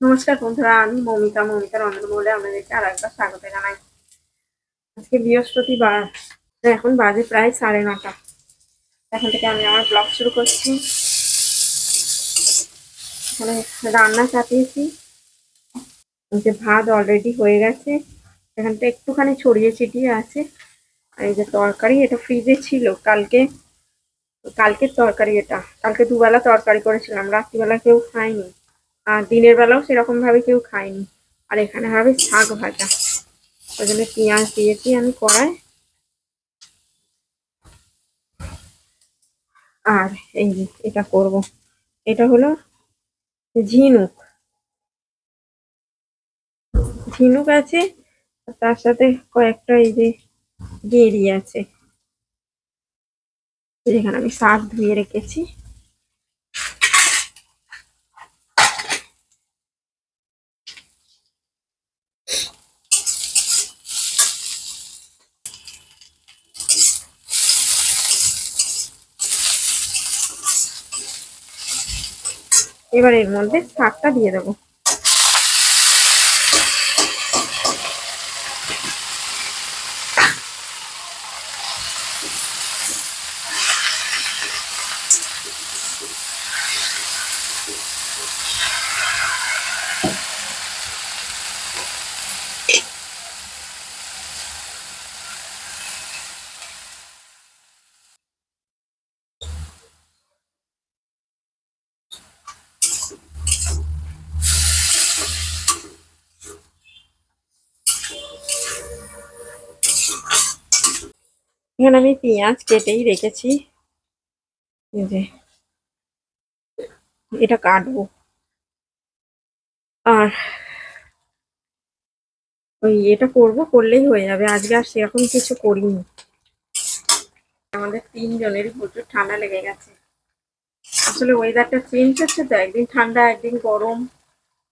নমস্কার বন্ধুরা, আমি মমিতা মমিতা অন্য বলে আপনাদেরকে আর একবার স্বাগত জানাই। আজকে বৃহস্পতিবার এখন বাজে প্রায় সাড়ে নটা। এখন থেকে আমি আমার ব্লগ শুরু করছি। এখানে রান্না চাপিয়েছি। যে ভাত অলরেডি হয়ে গেছে। এখানটা একটুখানি ছড়িয়ে ছিটিয়ে আছে। আর এই যে তরকারি, এটা ফ্রিজে ছিল। কালকে, কালকের তরকারি এটা। কালকে দুবেলা তরকারি করেছিলাম। রাত্রিবেলা কেউ খায়নি। আর দিনের বেলাও সেরকম ভাবে কেউ খায়নি। আর এখানে হবে শাক ভাজা। ওই জন্য পেঁয়াজ দিয়েছি আমি কড়াই। আর এই যে এটা করব। এটা হলো ঝিনুক। ঝিনুক আছে, তার সাথে কয়েকটা এই যে গেরি আছে। যেখানে আমি শাক ধুয়ে রেখেছি। এবার এর মধ্যে শাকটা দিয়ে দেবো। এখানে আমি পেঁয়াজ কেটেই রেখেছি। যে, এটা কাটবো। আর ওই এটা করব, করলেই হয়ে যাবে। আজকে আর সেরকম কিছু করিনি। আমাদের তিনজনেরই প্রচুর ঠান্ডা লেগে গেছে। আসলে ওয়েদারটা চেঞ্জ হচ্ছে তো, একদিন ঠান্ডা, একদিন গরম।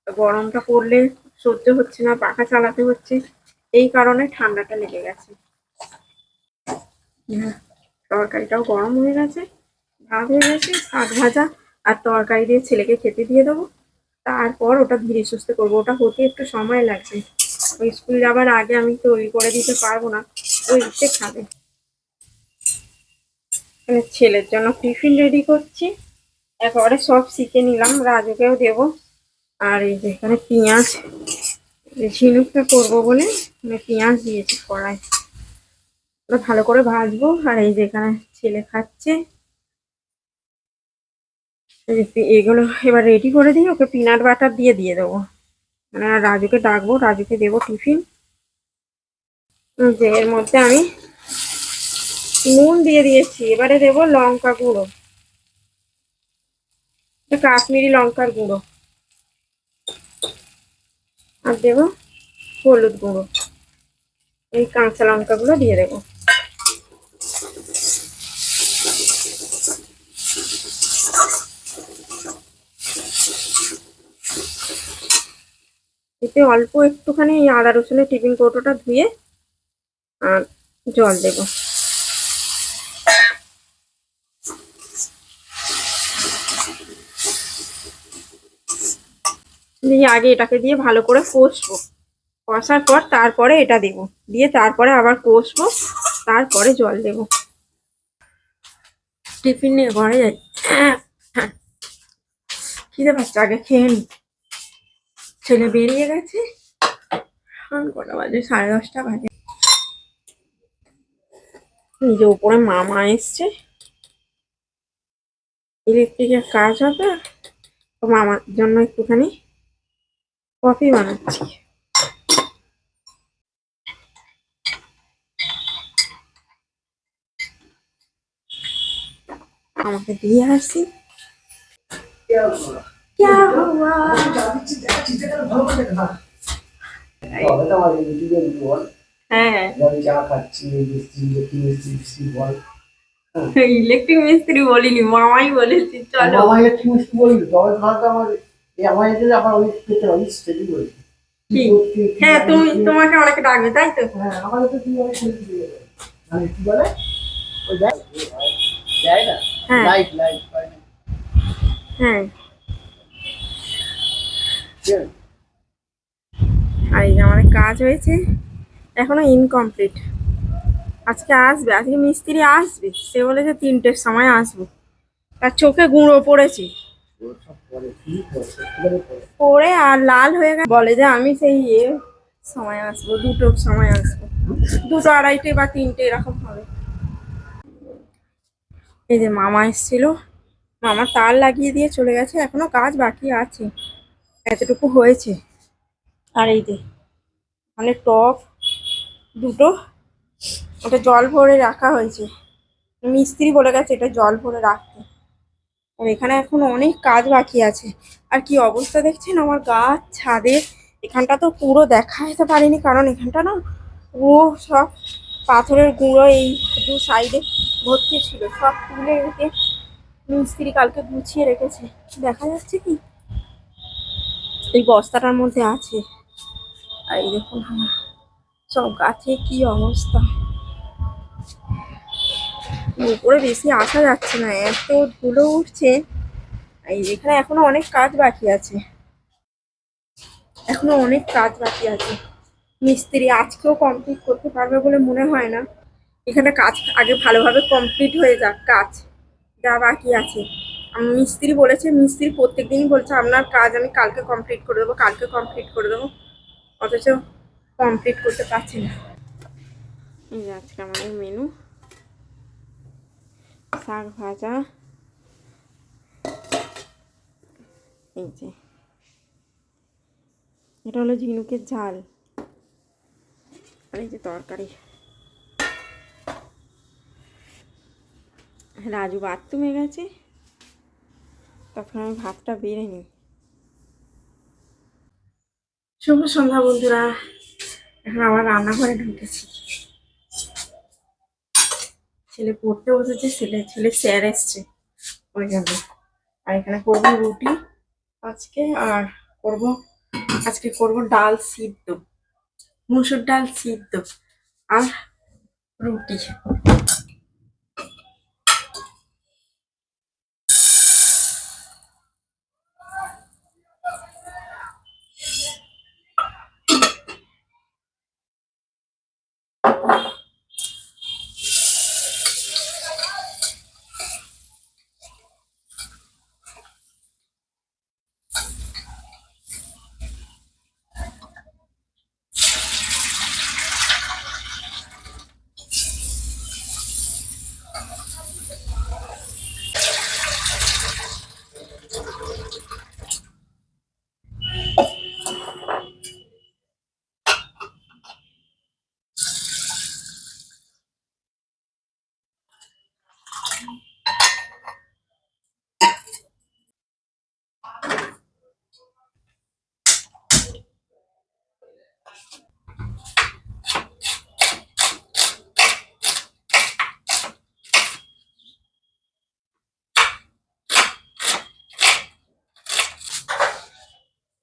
গরমটা পড়লে সহ্য হচ্ছে না, পাখা চালাতে হচ্ছে। এই কারণে ঠান্ডাটা লেগে গেছে। তরকারিটাও গরম হয়ে গেছে, ভাত হয়ে গেছে, শাক ভাজা আর তরকারি দিয়ে ছেলেকে খেতে দিয়ে দেবো। তারপর ওটা ধীরে সুস্থে করব, ওটা হতে একটু সময় লাগছে। ওই স্কুল যাবার আগে আমি তৈরি করে দিতে পারব না, ওই এসে খাবে। ছেলের জন্য টিফিন রেডি করছি। একেবারে সব শিখে নিলাম, রাজুকেও দেব। আর এই যে এখানে পেঁয়াজ, ঝিনুকটা করব বলে মানে পেঁয়াজ দিয়েছি কড়াই ওটা ভালো করে ভাজবো। আর এই যে এখানে ছেলে খাচ্ছে। এগুলো এবার রেডি করে দিয়ে ওকে পিনাট বাটার দিয়ে দিয়ে দেবো। মানে রাজুকে ডাকবো, রাজুকে দেবো টিফিন যে এর মধ্যে আমি নুন দিয়ে দিয়েছি। এবারে দেবো লঙ্কা গুঁড়ো। কাশ্মীরি লঙ্কার গুঁড়ো। আর দেবো হলুদ গুঁড়ো। এই কাঁচা লঙ্কাগুলো দিয়ে দেবো। অল্প একটুখানি আদা রসুনের টিফিন কৌটোটা ধুয়ে, আর জল দেব। দিয়ে আগে এটাকে দিয়ে ভালো করে কষবো। কষার পর তারপরে এটা দেব। দিয়ে তারপরে আবার কষবো, তারপরে জল দেব। টিফিন নিয়ে ঘরে যাই। খিদে পাচ্ছে, আগে খেয়ে নি। ছেলে বেরিয়ে গেছে। কটা বাজে? সাড়ে দশটা বাজে। যে উপরে মামা এসছে। ইলেকট্রিকের কাজ হবে। তো মামার জন্য একটুখানি কফি বানাচ্ছি। আমাকে দিয়ে আসি। क्या हुआ হ্যাঁ চা খাচ্ছি মিস্ত্রি মিস্ত্রি মিস্ত্রি মিস্ত্রি বল ইলেকট্রিক মিস্ত্রি বলিনি মামাই বলেছি চলো আমার একটু মিস্ত্রি বলি তবে ভাবতে আমার এই আমার এখানে আমার অনেক পেতে অনেক স্টেডি বলেছি কি? হ্যাঁ তুমি তোমাকে অনেকে ডাকবে তাই তো হ্যাঁ আমাদের তো তুই অনেক স্টেডি দিয়ে দেবে মানে কি বলে ওই দেখ যায় না হ্যাঁ লাইট লাইট হ্যাঁ ঠিক আছে? আর এই যে আমাদের কাজ হয়েছে এখনও ইনকমপ্লিট আজকে আসবে আজকে মিস্ত্রি আসবে সে বলেছে তিনটের সময় আসব। তার চোখে গুঁড়ো পড়েছে। পরে, আর লাল হয়ে গেছে। বলে যে আমি সেই ইয়ে সময় আসব দুটোর সময় আসব। দুটো আড়াইটে বা তিনটে এরকম হবে। এই যে মামা এসেছিল। মামা তার লাগিয়ে দিয়ে চলে গেছে এখনও কাজ বাকি আছে। এতটুকু হয়েছে। আর এই যে মানে টপ দুটো, ওটা জল ভরে রাখা হয়েছে। মিস্ত্রি বলে গেছে এটা জল ভরে রাখতে। আর এখানে এখন অনেক কাজ বাকি আছে। আর কি অবস্থা দেখছেন? আমার গাছ ছাদে, এখানটা তো পুরো দেখা যেতে পারিনি, কারণ এখানটা না পুরো সব পাথরের গুঁড়ো এই দু সাইডে ভর্তি ছিল। সব তুলে রেখে মিস্ত্রি কালকে গুছিয়ে রেখেছে। দেখা যাচ্ছে কি? এই বস্তাটার মধ্যে আছে। আর এই দেখুন সব গাছে কি অবস্থা? উপরে বেশি আসা যাচ্ছে না, এত ধুলো উঠছে। এখানে এখনও অনেক কাজ বাকি আছে। এখনও অনেক কাজ বাকি আছে। মিস্ত্রি আজকেও কমপ্লিট করতে পারবে বলে মনে হয় না। এখানে কাজ আগে ভালোভাবে কমপ্লিট হয়ে যাক, কাজ যা বাকি আছে। মিস্ত্রি বলেছে, মিস্ত্রি প্রত্যেক দিনই বলছে, আপনার কাজ আমি কালকে কমপ্লিট করে দেবো, কালকে কমপ্লিট করে দেবো। অথচ কমপ্লিট করতে পারছি না। এই আজকে আমাদের মেনু শাক ভাজা। এই যে। এটা হলো ঝিনুকের ঝাল। আর এই যে তরকারি। রাজু বাথরুমে গেছে। তখন আমি ভাতটা বেড়ে নিই। শুভ সন্ধ্যা বন্ধুরা, এখন আবার রান্নাঘরে ঢুকেছি। ছেলে পড়তে বসেছে, ছেলে ছেলে স্যার এসছে। ওই জন্য। আর এখানে করব রুটি আজকে, আর করব, আজকে করব ডাল সিদ্ধ, মুসুর ডাল সিদ্ধ আর রুটি।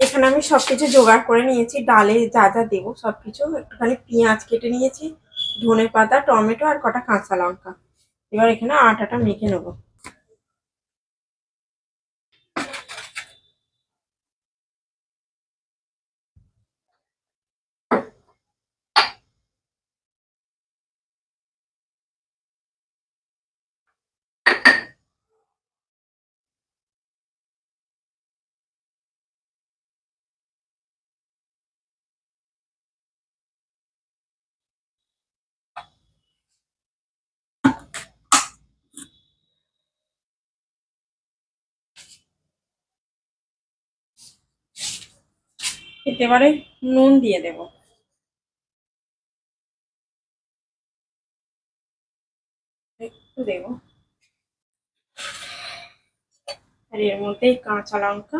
এখানে আমি সবকিছু জোগাড় করে নিয়েছি, ডালে যা যা দেবো সবকিছু, একটুখানি পেঁয়াজ কেটে নিয়েছি ধনে পাতা টমেটো আর কটা কাঁচা লঙ্কা। এবার এখানে আটাটা মেখে নেব। এতে এবারে নুন দিয়ে দেবো। একটু দেবো। আর এর মধ্যে কাঁচা লঙ্কা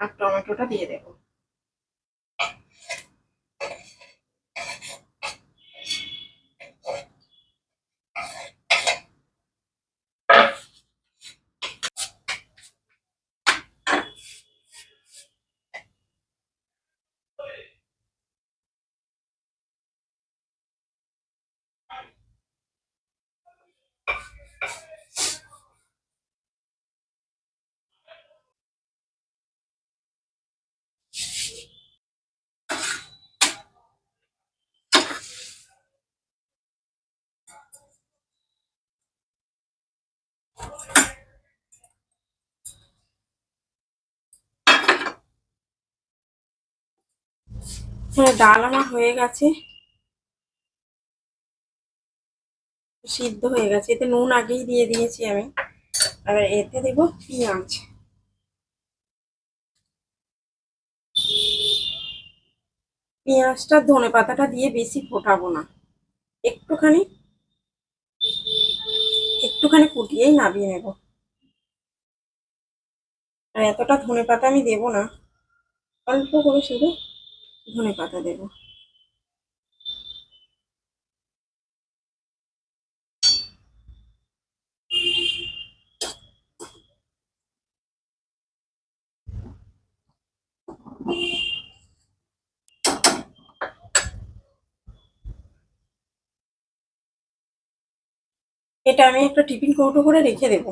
আর টমেটোটা দিয়ে দেবো। হ্যাঁ ডাল আমার হয়ে গেছে। সিদ্ধ হয়ে গেছে। এতে নুন আগেই দিয়ে দিয়েছি আমি। আর এতে দেব পেঁয়াজ। পেঁয়াজটা ধনে পাতাটা দিয়ে বেশি ফোটাবো না। একটুখানি একটুখানি ফুটিয়েই নামিয়ে নেব। আর এতটা ধনে পাতা আমি দেবো না। অল্প করে শুধু ধনে পাতা দেবো। এটা আমি একটা টিফিন কৌটো করে রেখে দেবো।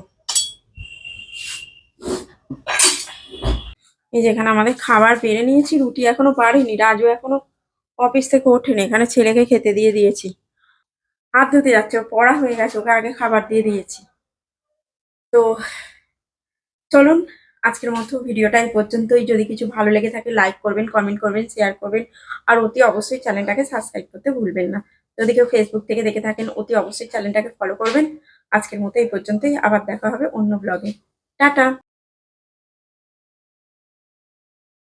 এই যেখানে আমাদের খাবার পেরে নিয়েছি, রুটি এখনও পারিনি, রাজু এখনও অফিস থেকে ওঠেনি, এখানে ছেলেকে খেতে দিয়ে দিয়েছি। হাত ধুতে যাচ্ছে পড়া হয়ে গেছে, ওকে আগে খাবার দিয়ে দিয়েছি। তো চলুন, আজকের মতো ভিডিওটা এই পর্যন্তই। যদি কিছু ভালো লেগে থাকে লাইক করবেন কমেন্ট করবেন শেয়ার করবেন। আর অতি অবশ্যই চ্যানেলটাকে সাবস্ক্রাইব করতে ভুলবেন না। যদি কেউ ফেসবুক থেকে দেখে থাকেন, অতি অবশ্যই চ্যানেলটাকে ফলো করবেন। আজকের মতো এই পর্যন্তই। আবার দেখা হবে অন্য ব্লগে টাটা!